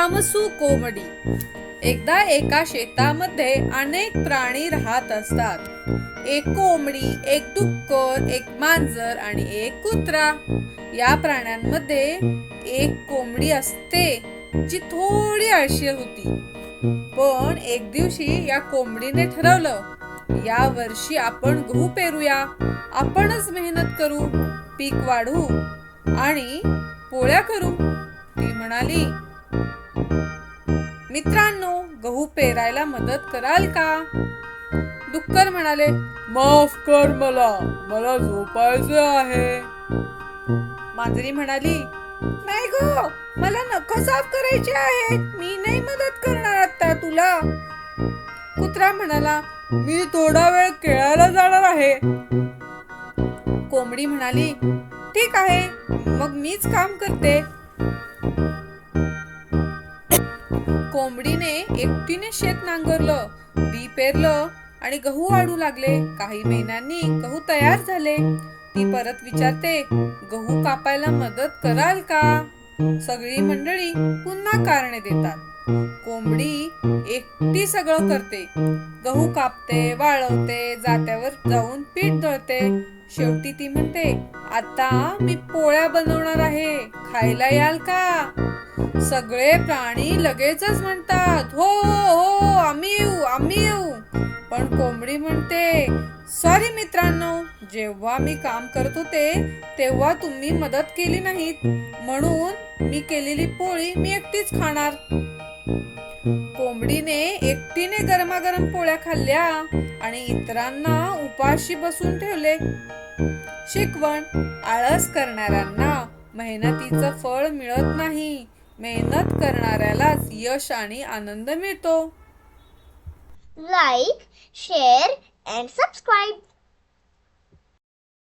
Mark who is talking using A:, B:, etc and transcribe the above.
A: कामसू कोंबडी एकदा एका शेतामध्ये अनेक प्राणी राहत असतात. एक कोंबडी एक डुक्कर एक मांजर आणि एक कुत्रा. या प्राण्यांमध्ये एक कोंबडी असते जी थोडी आळशी होती. पण एक दिवशी या कोंबडीने ठरवलं या वर्षी आपण गहू पेरूया. आपणच मेहनत करू पीक वाढू आणि पोळ्या करू. ती म्हणाली मित्रांनो गहू पेरायला मदत कराल का? डुक्कर म्हणाले माफ कर मला मला झोपायचं आहे. मांजरी म्हणाली नाही गो मला नख साफ करायचे आहेत. मी नाही मदत करणार आता तुला. कुत्रा म्हणाला मी थोडा वेळ खेळायला जाणार आहे. कोंबडी म्हणाली ठीक आहे मग मीच काम करते. कोंबडीने एकटीने शेत नांगरलं बी पेरलं आणि गहू वाढू लागले. काही महिन्यांनी गहू तयार झाले. ती परत विचारते गहू कापायला मदत कराल का? सगळी मंडळी पुन्हा कारणे देतात. कोंबडी एकटी सगळं करते. गहू कापते वाळवते जात्यावर जाऊन पीठ दळते. शेवटी ती म्हणते आता मी पोळ्या बनवणार आहे. खायला याल का? सगळे प्राणी लगेचच म्हणतात हो हो आम्ही येऊ आम्ही येऊ. पण कोंबडी म्हणते सॉरी मित्रांनो जेव्हा मी काम करत होते तेव्हा तुम्ही मदत केली नाहीत. म्हणून मी केलेली पोळी मी एकटीच खाणार. कोंबडीने एकटीने गरमागरम पोळ्या खाल्ल्या आणि इतरांना उपाशी बसून ठेवले. शिकवण आळस करणाऱ्यांना मेहनतीचं फळ मिळत नाही. मेहनत करणाऱ्यालाच यश आणि आनंद मिळतो
B: लाईक शेअर अँड.